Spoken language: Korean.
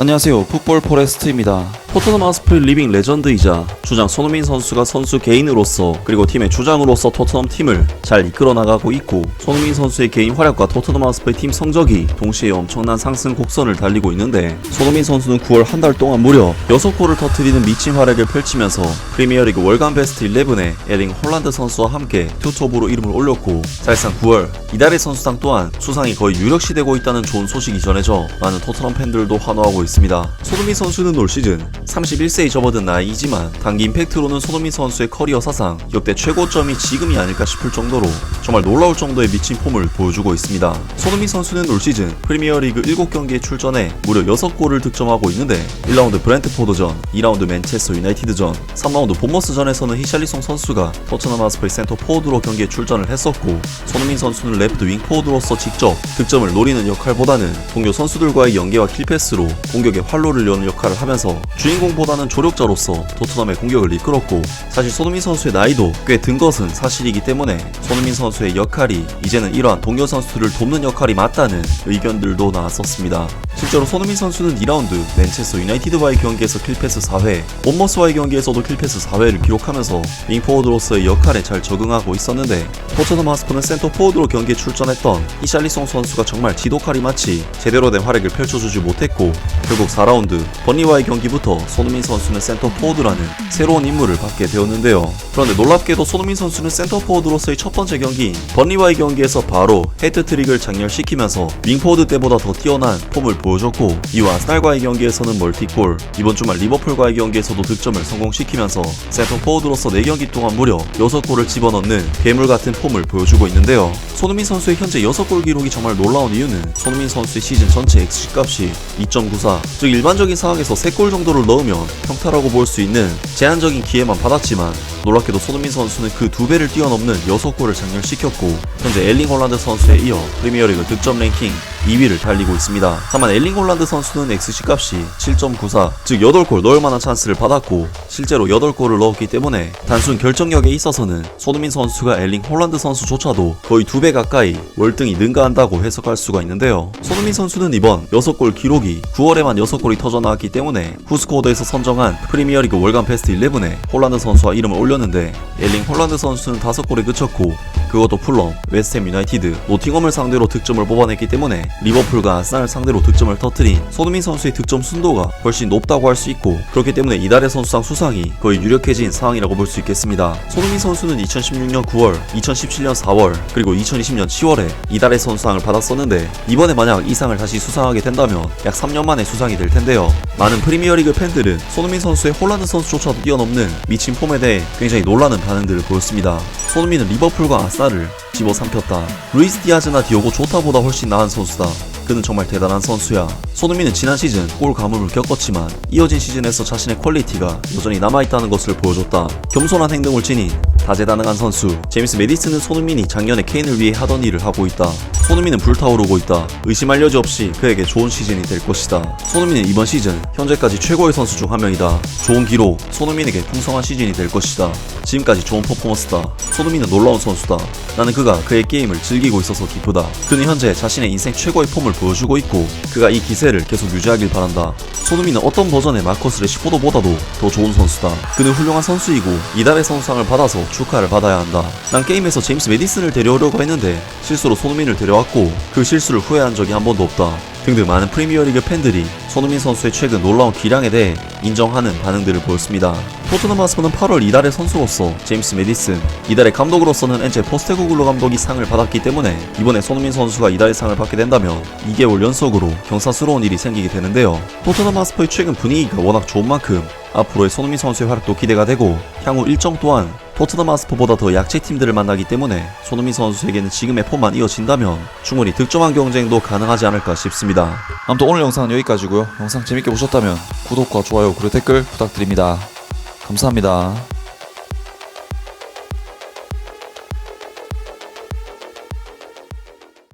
안녕하세요. 풋볼 포레스트입니다. 토트넘 아스프릴 리빙 레전드이자 주장 손흥민 선수가 선수 개인으로서 그리고 팀의 주장으로서 토트넘 팀을 잘 이끌어 나가고 있고 손흥민 선수의 개인 활약과 토트넘 아스프릴 팀 성적이 동시에 엄청난 상승 곡선을 달리고 있는데 손흥민 선수는 9월 한 달 동안 무려 6골을 터뜨리는 미친 활약을 펼치면서 프리미어리그 월간 베스트 11에 에링 홀란드 선수와 함께 투톱으로 이름을 올렸고 사실상 9월 이달의 선수상 또한 수상이 거의 유력시되고 있다는 좋은 소식이 전해져 많은 토트넘 팬들도 환호하고 있습니다. 손흥민 선수는 올 시즌 31세에 접어든 나이이지만 단기 임팩트로는 손흥민 선수의 커리어 사상 역대 최고점이 지금이 아닐까 싶을 정도로 정말 놀라울 정도의 미친 폼을 보여주고 있습니다. 손흥민 선수는 올 시즌 프리미어리그 7경기에 출전해 무려 6골을 득점하고 있는데 1라운드 브렌트포드전, 2라운드 맨체스터 유나이티드전, 3라운드 본머스전에서는 히샬리송 선수가 토트넘 아스퍼의 센터 포워드로 경기에 출전을 했었고 손흥민 선수는 레프트 윙 포워드로서 직접 득점을 노리는 역할보다는 동료 선수들과의 연계와 킬패스로 공격의 활로를 여는 역할을 하면서 주 인공보다는 조력자로서 토트넘의 공격을 이끌었고 사실 손흥민 선수의 나이도 꽤 든 것은 사실이기 때문에 손흥민 선수의 역할이 이제는 이러한 동료 선수들을 돕는 역할이 맞다는 의견들도 나왔었습니다. 실제로 손흥민 선수는 2라운드 맨체스터 유나이티드와의 경기에서 킬패스 4회, 본머스와의 경기에서도 킬패스 4회를 기록하면서 윙포워드로서의 역할에 잘 적응하고 있었는데 토트넘 하스퍼는 센터 포워드로 경기에 출전했던 이샬리송 선수가 정말 지독하리 마치 제대로 된 활약을 펼쳐주지 못했고 결국 4라운드 버니와의 경기부터 손흥민 선수는 센터 포워드라는 새로운 임무를 받게 되었는데요. 그런데 놀랍게도 손흥민 선수는 센터 포워드로서의 첫 번째 경기인 버니와의 경기에서 바로 헤드트릭을 장렬시키면서 윙포워드 때보다 더 뛰어난 폼을 보여줬고 이후 아스날과의 경기에서는 멀티골 이번 주말 리버풀과의 경기에서도 득점을 성공시키면서 센터 포워드로서 4경기 동안 무려 6골을 집어넣는 괴물 같은 폼을 보여주고 있는데요. 손흥민 선수의 현재 6골 기록이 정말 놀라운 이유는 손흥민 선수의 시즌 전체 XG 값이 2.94, 즉 일반적인 상황에서 3골 정도를 넣으면 평타라고 볼 수 있는 제한적인 기회만 받았지만 놀랍게도 손흥민 선수는 그 두 배를 뛰어넘는 6골을 장렬시켰고 현재 엘링 홀란드 선수에 이어 프리미어리그 득점 랭킹 2위를 달리고 있습니다. 다만 엘링 홀란드 선수는 XG 값이 7.94, 즉 8골 넣을 만한 찬스를 받았고 실제로 8골을 넣었기 때문에 단순 결정력에 있어서는 손흥민 선수가 엘링 홀란드 선수조차도 거의 두배 가까이 월등히 능가한다고 해석할 수가 있는데요. 손흥민 선수는 이번 6골 기록이 9월에만 6골이 터져 나왔기 때문에 후스코어드에서 선정한 프리미어리그 월간 베스트 11에 홀란드 선수와 이름을 올렸 는데 엘링 홀란드 선수는 5골에 그쳤고 그것도 풀럼, 웨스트햄 유나이티드, 노팅엄을 상대로 득점을 뽑아냈기 때문에 리버풀과 아스날 상대로 득점을 터뜨린 손흥민 선수의 득점 순도가 훨씬 높다고 할 수 있고 그렇기 때문에 이달의 선수상 수상이 거의 유력해진 상황이라고 볼 수 있겠습니다. 손흥민 선수는 2016년 9월, 2017년 4월, 그리고 2020년 10월에 이달의 선수상을 받았었는데 이번에 만약 이 상을 다시 수상하게 된다면 약 3년 만에 수상이 될 텐데요. 많은 프리미어리그 팬들은 손흥민 선수의 홀란드 선수조차도 뛰어넘는 미친 폼에 대해 굉장히 놀라는 반응들을 보였습니다. 손흥민은 리버풀과 아스날을 집어삼켰다. 루이스 디아즈나 디오고 조타보다 훨씬 나은 선수다. 그는 정말 대단한 선수야. 손흥민은 지난 시즌 골 가뭄을 겪었지만 이어진 시즌에서 자신의 퀄리티가 여전히 남아있다는 것을 보여줬다. 겸손한 행동을 지닌 다재다능한 선수. 제임스 메디슨은 손흥민이 작년에 케인을 위해 하던 일을 하고 있다. 손흥민은 불타오르고 있다. 의심할 여지 없이 그에게 좋은 시즌이 될 것이다. 손흥민은 이번 시즌 현재까지 최고의 선수 중 한 명이다. 좋은 기록, 손흥민에게 풍성한 시즌이 될 것이다. 지금까지 좋은 퍼포먼스다. 손흥민은 놀라운 선수다. 나는 그가 그의 게임을 즐기고 있어서 기쁘다. 그는 현재 자신의 인생 최고의 폼을 보여주고 있고 그가 이 기세를 계속 유지하길 바란다. 손흥민은 어떤 버전의 마커스 레시포드보다도 더 좋은 선수다. 그는 훌륭한 선수이고 이달의 선수상을 받아서 축하를 받아야 한다. 난 게임에서 제임스 메디슨을 데려오려고 했는데 실수로 손흥민을 데려 왔고 그 실수를 후회한 적이 한 번도 없다. 등등 많은 프리미어리그 팬들이 손흥민 선수의 최근 놀라운 기량에 대해 인정하는 반응들을 보였습니다. 토트넘 하스퍼는 8월 이달의 선수로서 제임스 메디슨, 이달의 감독으로서는 엔체 포스테고글로 감독이 상을 받았기 때문에 이번에 손흥민 선수가 이달의 상을 받게 된다면 2개월 연속으로 경사스러운 일이 생기게 되는데요. 토트넘 하스퍼의 최근 분위기가 워낙 좋은 만큼 앞으로의 손흥민 선수의 활약도 기대가 되고 향후 일정 또한 토트넘 하스퍼보다 더 약체 팀들을 만나기 때문에 손흥민 선수에게는 지금의 폼만 이어진다면 충분히 득점한 경쟁도 가능하지 않을까 싶습니다. 아무튼 오늘 영상은 여기까지고요. 영상 재밌게 보셨다면 구독과 좋아요 그리고 댓글 부탁드립니다. 감사합니다.